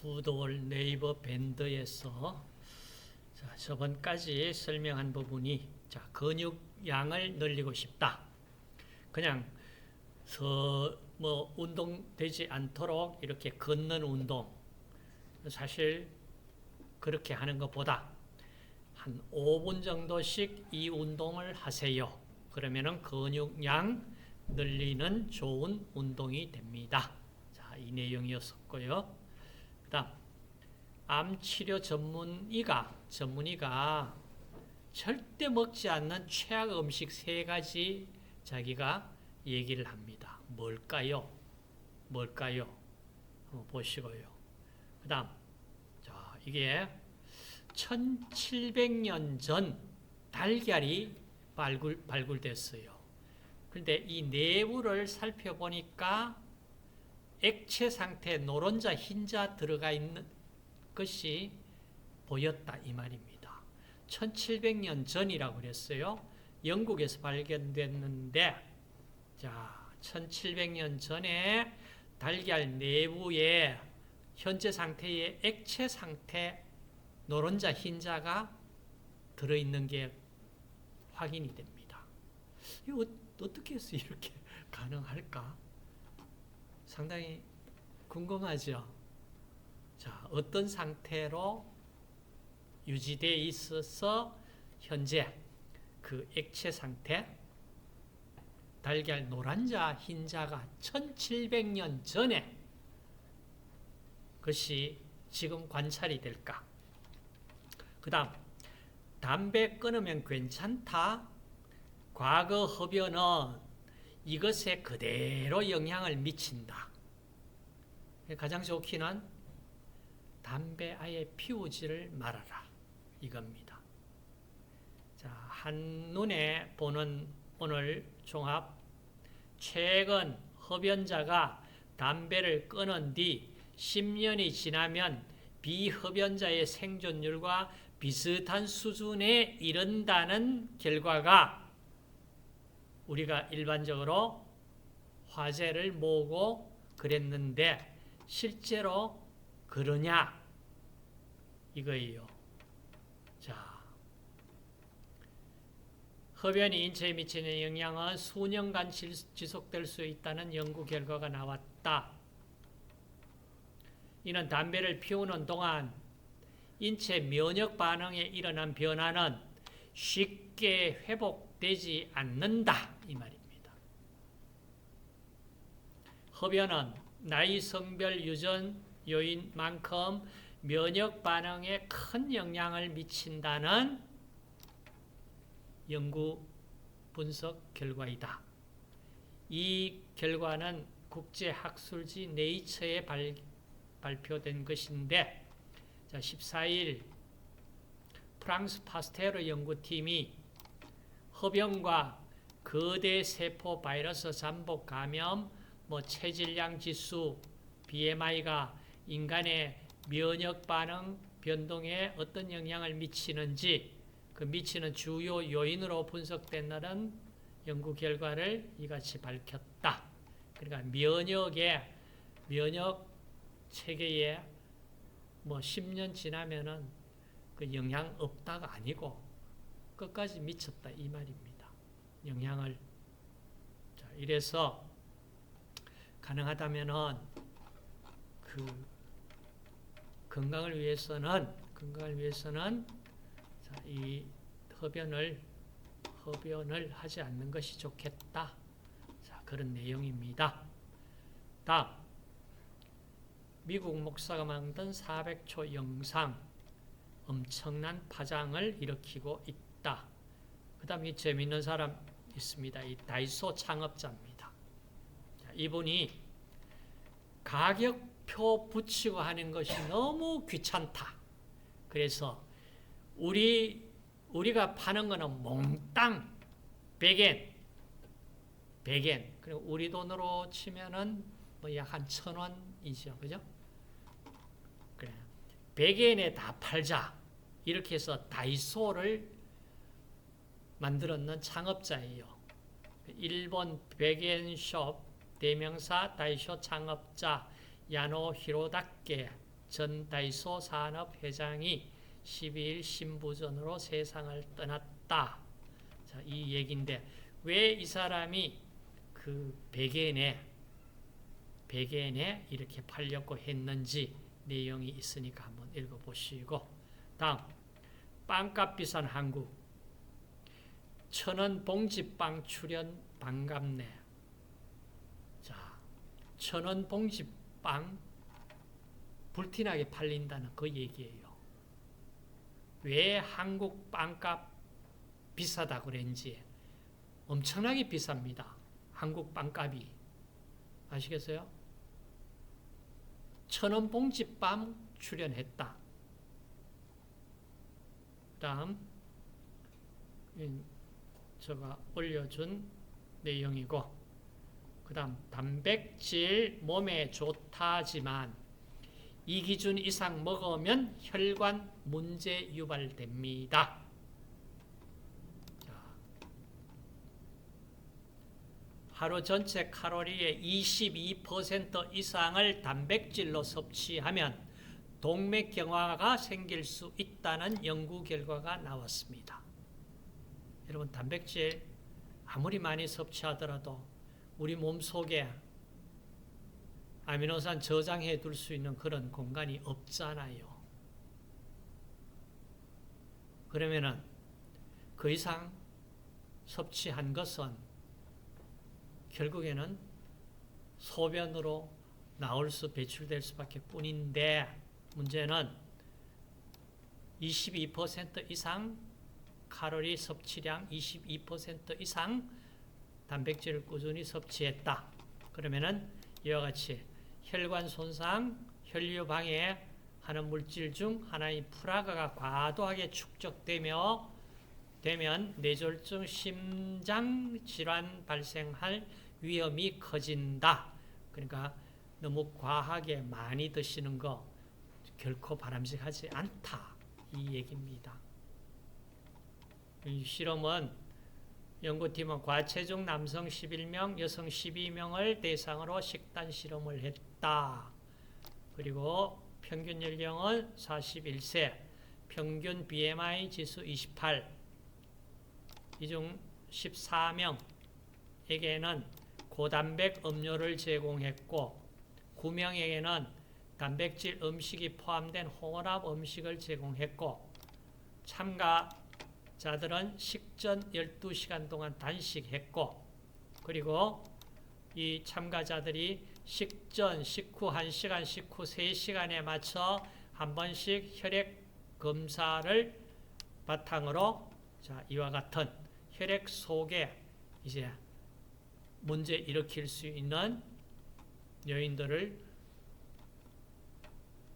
푸드월 네이버 밴드에서 자, 저번까지 설명한 부분이 자, 근육량을 늘리고 싶다. 그냥 서, 뭐 운동되지 않도록 이렇게 걷는 운동 사실 그렇게 하는 것보다 한 5분 정도씩 이 운동을 하세요. 그러면은 근육량 늘리는 좋은 운동이 됩니다. 자, 이 내용이었었고요. 그다음 암 치료 전문의가 전문의가 절대 먹지 않는 최악 음식 세 가지 자기가 얘기를 합니다. 뭘까요? 뭘까요? 한번 보시고요. 그다음 자, 이게 1700년 전 달걀이 발굴, 발굴됐어요. 그런데 이 내부를 살펴보니까 액체 상태 노른자 흰자 들어가 있는 것이 보였다 이 말입니다. 1700년 전이라고 그랬어요. 영국에서 발견됐는데 자, 1700년 전에 달걀 내부에 현재 상태의 액체 상태 노른자 흰자가 들어 있는 게 확인이 됩니다. 이거 어떻게 해서 이렇게 가능할까? 상당히 궁금하죠? 자, 어떤 상태로 유지되어 있어서 현재 그 액체 상태 달걀 노란자 흰자가 1700년 전에 것이 지금 관찰이 될까? 그 다음 담배 끊으면 괜찮다? 과거 흡연은 이것에 그대로 영향을 미친다. 가장 좋기는 담배 아예 피우지를 말아라. 이겁니다. 자, 한눈에 보는 오늘 종합. 최근 흡연자가 담배를 끊은 뒤 10년이 지나면 비흡연자의 생존율과 비슷한 수준에 이른다는 결과가 우리가 일반적으로 화제를 모으고 그랬는데 실제로 그러냐 이거예요. 자, 흡연이 인체에 미치는 영향은 수년간 지속될 수 있다는 연구 결과가 나왔다. 이는 담배를 피우는 동안 인체 면역 반응에 일어난 변화는 쉽게 회복 되지 않는다 이 말입니다. 흡연은 나이 성별 유전 요인만큼 면역 반응에 큰 영향을 미친다는 연구 분석 결과이다. 이 결과는 국제학술지 네이처에 발, 발표된 것인데 자, 14일 프랑스 파스테르 연구팀이 흡연과 거대 세포 바이러스 잠복 감염, 뭐 체질량 지수, BMI가 인간의 면역 반응 변동에 어떤 영향을 미치는지 그 미치는 주요 요인으로 분석된다는 연구 결과를 이같이 밝혔다. 그러니까 면역의 면역 체계에 뭐 10년 지나면은 그 영향 없다가 아니고 끝까지 미쳤다 이 말입니다. 영향을 자, 이래서 가능하다면은 그 건강을 위해서는 건강을 위해서는 자, 이 흡연을 흡연을 하지 않는 것이 좋겠다. 자, 그런 내용입니다. 다음 미국 목사가 만든 400초 영상 엄청난 파장을 일으키고 있다. 그 다음 이 재밌는 사람 있습니다. 이 다이소 창업자입니다. 자, 이분이 가격표 붙이고 하는 것이 너무 귀찮다. 그래서 우리 우리가 파는 거는 몽땅 100엔 100엔 그리고 우리 돈으로 치면은 뭐 약 한 천 원이죠. 그죠? 그래. 100엔에 다 팔자. 이렇게 해서 다이소를 만들었는 창업자예요. 일본 100엔 숍 대명사 다이소 창업자 야노 히로다케 전 다이소 산업회장이 12일 신부전으로 세상을 떠났다. 자, 이 얘기인데 왜 이 사람이 그 베겐에 베겐에 이렇게 팔려고 했는지 내용이 있으니까 한번 읽어보시고 다음 빵값 비싼 한국 천원 봉지빵 출연 반갑네. 자 천원 봉지빵 불티나게 팔린다는 그 얘기예요. 왜 한국 빵값 비싸다고 그랬는지 엄청나게 비쌉니다. 한국 빵값이. 아시겠어요? 천원 봉지빵 출연했다. 다음 제가 올려준 내용이고 그 다음 단백질 몸에 좋다지만 이 기준 이상 먹으면 혈관 문제 유발됩니다. 하루 전체 칼로리의 22% 이상을 단백질로 섭취하면 동맥경화가 생길 수 있다는 연구 결과가 나왔습니다. 여러분 단백질 아무리 많이 섭취하더라도 우리 몸 속에 아미노산 저장해 둘 수 있는 그런 공간이 없잖아요. 그러면은 그 이상 섭취한 것은 결국에는 소변으로 나올 수 배출될 수밖에 뿐인데 문제는 22% 이상 칼로리 섭취량 22% 이상 단백질을 꾸준히 섭취했다. 그러면은 이와 같이 혈관 손상, 혈류 방해 하는 물질 중 하나인 프라가가 과도하게 축적되며 되면 뇌졸중, 심장 질환 발생할 위험이 커진다. 그러니까 너무 과하게 많이 드시는 거 결코 바람직하지 않다. 이 얘기입니다. 이 실험은 연구팀은 과체중 남성 11명, 여성 12명을 대상으로 식단 실험을 했다. 그리고 평균 연령은 41세, 평균 BMI 지수 28, 이 중 14명에게는 고단백 음료를 제공했고 9명에게는 단백질 음식이 포함된 혼합 음식을 제공했고 참가 자들은 식전 12시간 동안 단식했고 그리고 이 참가자들이 식전, 식후 1시간, 식후 3시간에 맞춰 한 번씩 혈액 검사를 바탕으로 자, 이와 같은 혈액 속에 이제 문제 일으킬 수 있는 요인들을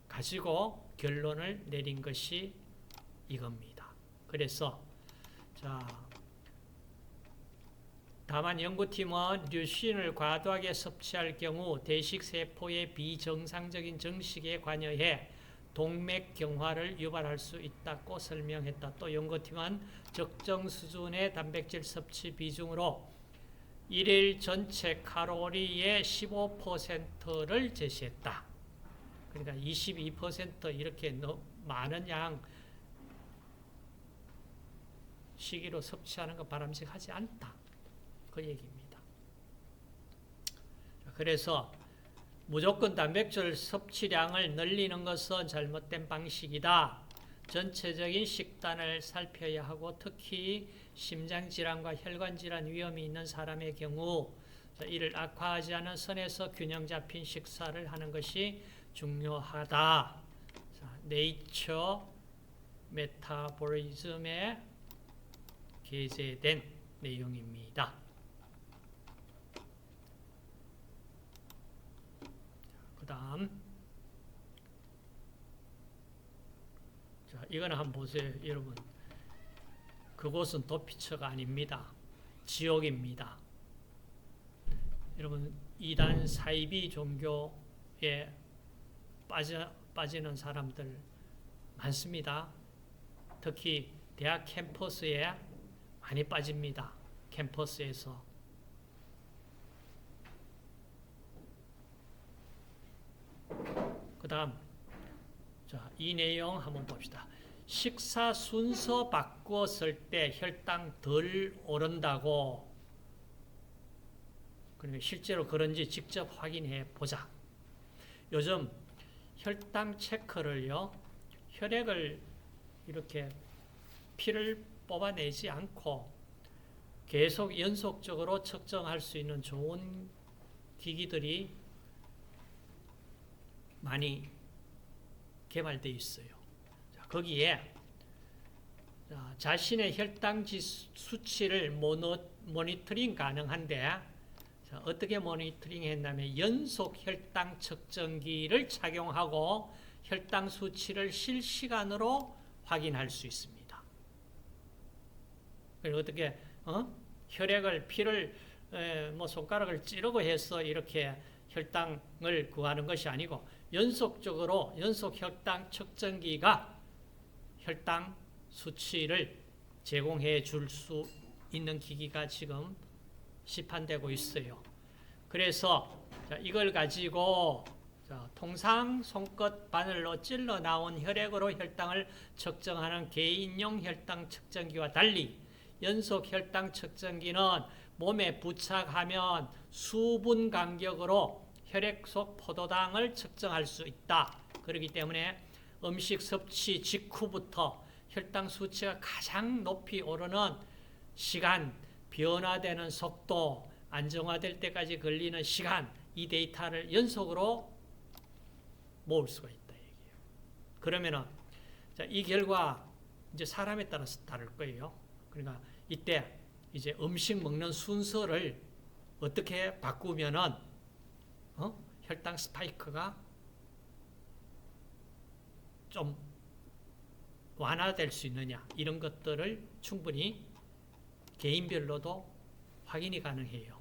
가지고 결론을 내린 것이 이겁니다. 그래서 자 다만 연구팀은 류신을 과도하게 섭취할 경우 대식세포의 비정상적인 정식에 관여해 동맥 경화를 유발할 수 있다고 설명했다. 또 연구팀은 적정 수준의 단백질 섭취 비중으로 일일 전체 칼로리의 15%를 제시했다. 그러니까 22% 이렇게 많은 양 시기로 섭취하는 거 바람직하지 않다. 그 얘기입니다. 그래서 무조건 단백질 섭취량을 늘리는 것은 잘못된 방식이다. 전체적인 식단을 살펴야 하고 특히 심장질환과 혈관질환 위험이 있는 사람의 경우 이를 악화하지 않은 선에서 균형 잡힌 식사를 하는 것이 중요하다. 자, 네이처 메타보리즘에 게재된 내용입니다. 그 다음 자, 이거는 한번 보세요, 여러분. 그곳은 도피처가 아닙니다. 지옥입니다. 여러분, 이단 사이비 종교에 빠져, 빠지는 사람들 많습니다. 특히 대학 캠퍼스에 많이 빠집니다. 캠퍼스에서. 그 다음, 자, 이 내용 한번 봅시다. 식사 순서 바꾸었을 때 혈당 덜 오른다고 그러니까 실제로 그런지 직접 확인해 보자. 요즘 혈당 체크를요. 혈액을 이렇게 피를 뽑아내지 않고 계속 연속적으로 측정할 수 있는 좋은 기기들이 많이 개발되어 있어요. 자, 거기에 자, 자신의 혈당 수치를 모니터링 가능한데 자, 어떻게 모니터링 했냐면 연속 혈당 측정기를 착용하고 혈당 수치를 실시간으로 확인할 수 있습니다. 그리고 어떻게 어? 혈액을 피를 에, 뭐 손가락을 찌르고 해서 이렇게 혈당을 구하는 것이 아니고 연속적으로 연속 혈당 측정기가 혈당 수치를 제공해 줄 수 있는 기기가 지금 시판되고 있어요. 그래서 자, 이걸 가지고 자, 통상 손끝 바늘로 찔러 나온 혈액으로 혈당을 측정하는 개인용 혈당 측정기와 달리 연속 혈당 측정기는 몸에 부착하면 수분 간격으로 혈액 속 포도당을 측정할 수 있다. 그렇기 때문에 음식 섭취 직후부터 혈당 수치가 가장 높이 오르는 시간, 변화되는 속도, 안정화될 때까지 걸리는 시간, 이 데이터를 연속으로 모을 수가 있다. 얘기예요. 그러면은 자, 이 결과 이제 사람에 따라서 다를 거예요. 그러니까 이때 이제 음식 먹는 순서를 어떻게 바꾸면은 어? 혈당 스파이크가 좀 완화될 수 있느냐 이런 것들을 충분히 개인별로도 확인이 가능해요.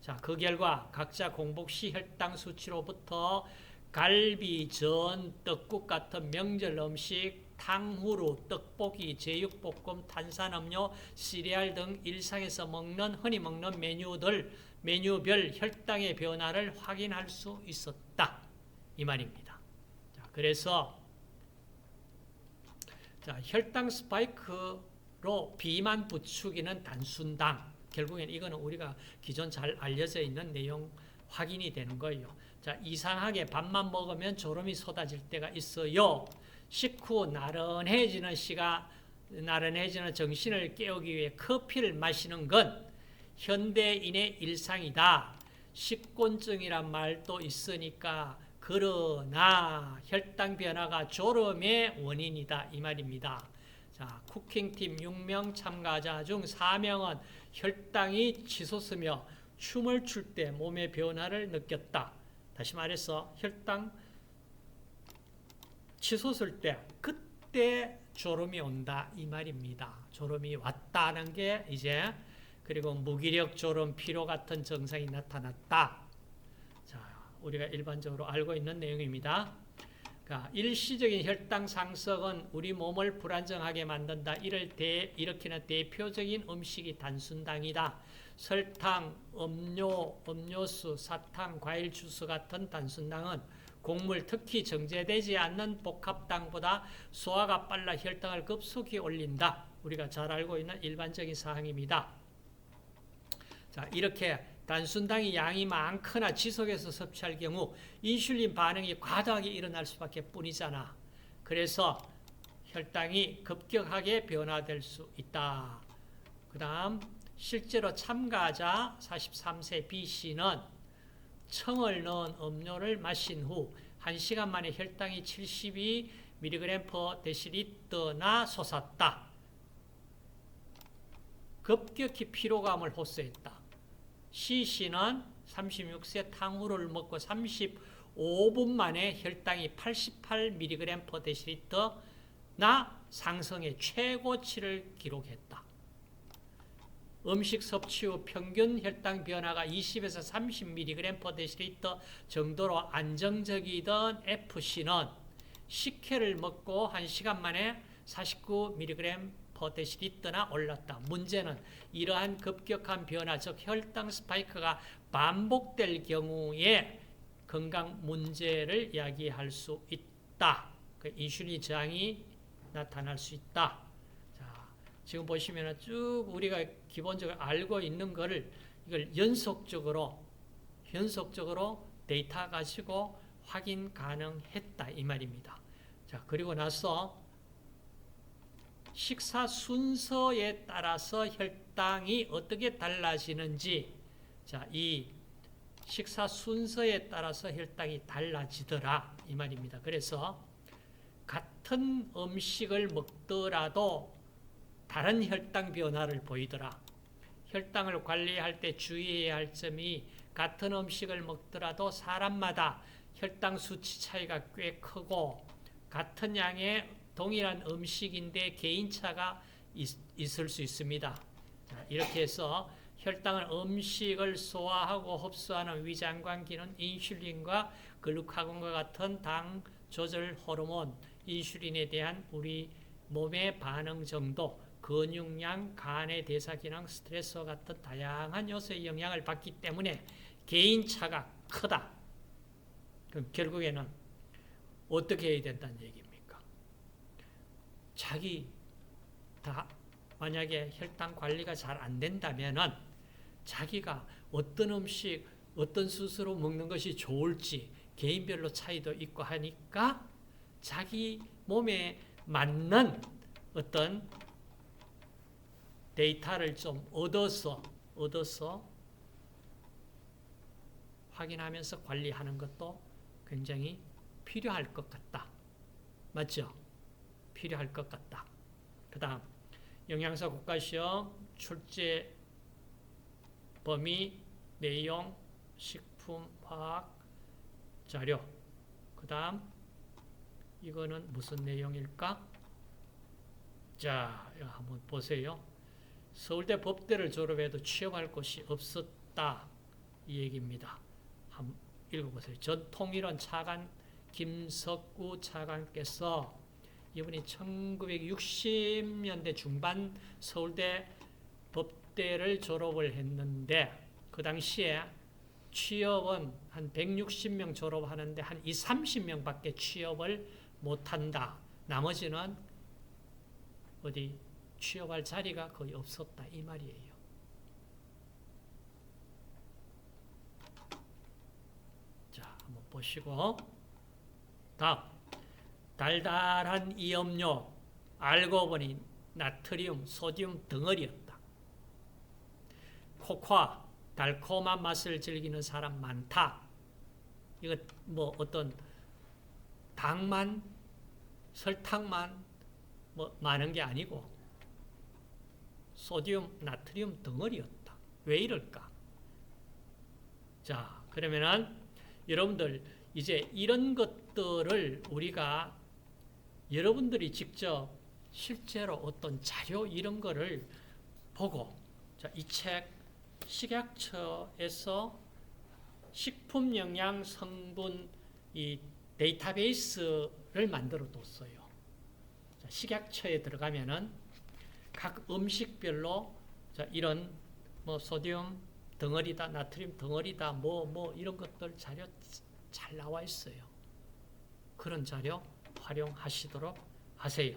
자, 그 결과 각자 공복 시 혈당 수치로부터 갈비, 전, 떡국 같은 명절 음식, 탕후루, 떡볶이, 제육볶음, 탄산음료, 시리얼 등 일상에서 먹는 흔히 먹는 메뉴들 메뉴별 혈당의 변화를 확인할 수 있었다 이 말입니다. 자, 그래서 자, 혈당 스파이크로 비만 부추기는 단순당 결국엔 이거는 우리가 기존 잘 알려져 있는 내용 확인이 되는 거예요. 자, 이상하게 밥만 먹으면 졸음이 쏟아질 때가 있어요. 식후 나른해지는 시가 나른해지는 정신을 깨우기 위해 커피를 마시는 건 현대인의 일상이다. 식곤증이란 말도 있으니까 그러나 혈당 변화가 졸음의 원인이다 이 말입니다. 자, 쿠킹팀 6명 참가자 중 4명은 혈당이 치솟으며 춤을 출 때 몸의 변화를 느꼈다. 다시 말해서 혈당 치솟을 때 그때 졸음이 온다 이 말입니다. 졸음이 왔다는 게 이제 그리고 무기력 졸음 피로 같은 증상이 나타났다. 자, 우리가 일반적으로 알고 있는 내용입니다. 그러니까 일시적인 혈당 상승은 우리 몸을 불안정하게 만든다. 이를 대, 일으키는 대표적인 음식이 단순당이다. 설탕, 음료, 음료수, 사탕, 과일 주스 같은 단순당은 곡물 특히 정제되지 않는 복합당보다 소화가 빨라 혈당을 급속히 올린다. 우리가 잘 알고 있는 일반적인 사항입니다. 자, 이렇게 단순당이 양이 많거나 지속해서 섭취할 경우 인슐린 반응이 과다하게 일어날 수밖에 뿐이잖아. 그래서 혈당이 급격하게 변화될 수 있다. 그 다음 실제로 참가자 43세 B씨는 청을 넣은 음료를 마신 후 1시간 만에 혈당이 72mg per 데시리터나 솟았다. 급격히 피로감을 호소했다. C씨는 36세 탕후루를 먹고 35분 만에 혈당이 88mg per 데시리터나 상승의 최고치를 기록했다. 음식 섭취 후 평균 혈당 변화가 20에서 30mg per 데시리터 정도로 안정적이던 FC는 식혜를 먹고 1시간 만에 49mg per 데시리터나 올랐다. 문제는 이러한 급격한 변화, 즉 혈당 스파이크가 반복될 경우에 건강 문제를 야기할 수 있다. 그 인슐린 저항이 나타날 수 있다. 자, 지금 보시면은 쭉 우리가 기본적으로 알고 있는 거를 이걸 연속적으로 연속적으로 데이터 가지고 확인 가능했다 이 말입니다. 자, 그리고 나서 식사 순서에 따라서 혈당이 어떻게 달라지는지 자, 이 식사 순서에 따라서 혈당이 달라지더라 이 말입니다. 그래서 같은 음식을 먹더라도 다른 혈당 변화를 보이더라. 혈당을 관리할 때 주의해야 할 점이 같은 음식을 먹더라도 사람마다 혈당 수치 차이가 꽤 크고 같은 양의 동일한 음식인데 개인차가 있, 있을 수 있습니다. 자, 이렇게 해서 혈당은 음식을 소화하고 흡수하는 위장관 기능 인슐린과 글루카곤과 같은 당 조절 호르몬 인슐린에 대한 우리 몸의 반응 정도, 근육량, 간의 대사 기능, 스트레스와 같은 다양한 요소의 영향을 받기 때문에 개인차가 크다. 그럼 결국에는 어떻게 해야 된다는 얘기입니까? 자기 다 만약에 혈당 관리가 잘 안 된다면은 자기가 어떤 음식, 어떤 수수로 먹는 것이 좋을지 개인별로 차이도 있고 하니까 자기 몸에 맞는 어떤 데이터를 좀 얻어서 얻어서 확인하면서 관리하는 것도 굉장히 필요할 것 같다. 맞죠? 필요할 것 같다. 그 다음 영양사 국가 시험 출제 범위, 내용, 식품, 화학, 자료 그 다음 이거는 무슨 내용일까? 자, 한번 보세요. 서울대 법대를 졸업해도 취업할 곳이 없었다. 이 얘기입니다. 한번 읽어보세요. 전통일원 차관 김석구 차관께서 이분이 1960년대 중반 서울대 법대를 졸업을 했는데 그 당시에 취업은 한 160명 졸업하는데 한 2, 30명밖에 취업을 못한다. 나머지는 어디 취업할 자리가 거의 없었다 이 말이에요. 자, 한번 보시고 다음 달달한 이 음료 알고 보니 나트륨, 소듐 덩어리였다. 코코아 달콤한 맛을 즐기는 사람 많다. 이거 뭐 어떤 당만 설탕만 뭐 많은 게 아니고 소듐, 나트륨 덩어리였다. 왜 이럴까? 자, 그러면은 여러분들 이제 이런 것들을 우리가 여러분들이 직접 실제로 어떤 자료 이런 거를 보고 자, 이 책 식약처에서 식품 영양 성분 이 데이터베이스를 만들어 뒀어요. 자, 식약처에 들어가면은 각 음식별로 자, 이런 뭐 소듐 덩어리다, 나트륨 덩어리다, 뭐 뭐 이런 것들 자료 잘 나와 있어요. 그런 자료 활용하시도록 하세요.